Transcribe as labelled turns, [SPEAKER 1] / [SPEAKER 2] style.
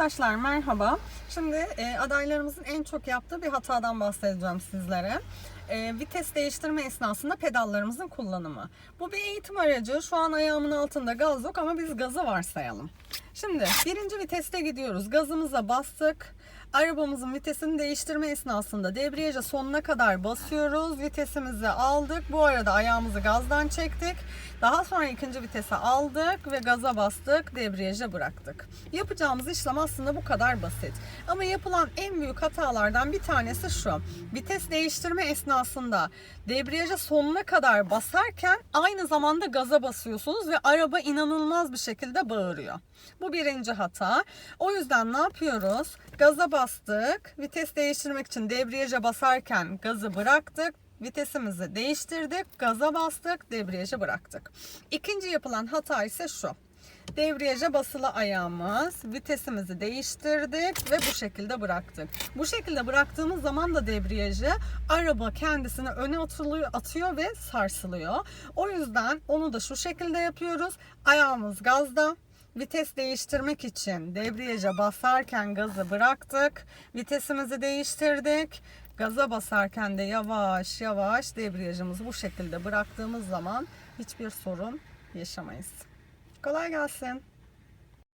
[SPEAKER 1] Arkadaşlar merhaba. Şimdi e, adaylarımızın en çok yaptığı bir hatadan bahsedeceğim sizlere. E, vites değiştirme esnasında pedallarımızın kullanımı. Bu bir eğitim aracı. Şu an ayağımın altında gaz yok ama biz gazı varsayalım. Şimdi birinci viteste gidiyoruz. Gazımıza bastık. Arabamızın vitesini değiştirme esnasında debriyaja sonuna kadar basıyoruz. Vitesimizi aldık. Bu arada ayağımızı gazdan çektik. Daha sonra ikinci vitese aldık ve gaza bastık. Debriyaja bıraktık. Yapacağımız işlem aslında bu kadar basit. Ama yapılan en büyük hatalardan bir tanesi şu. Vites değiştirme esnasında debriyaja sonuna kadar basarken aynı zamanda gaza basıyorsunuz ve araba inanılmaz bir şekilde bağırıyor. Bu birinci hata. O yüzden ne yapıyoruz? Gaza bastık. Vites değiştirmek için debriyaja basarken gazı bıraktık. Vitesimizi değiştirdik. Gaza bastık. Debriyaja bıraktık. İkinci yapılan hata ise şu. Debriyaja basılı ayağımız, vitesimizi değiştirdik ve bu şekilde bıraktık. Bu şekilde bıraktığımız zaman da debriyajı araba kendisini öne atılıyor, atıyor ve sarsılıyor. O yüzden onu da şu şekilde yapıyoruz. Ayağımız gazda, Vites değiştirmek için debriyaja basarken gazı bıraktık. Vitesimizi değiştirdik. Gaza basarken de yavaş yavaş debriyajımızı bu şekilde bıraktığımız zaman hiçbir sorun yaşamayız. Kolay gelsin.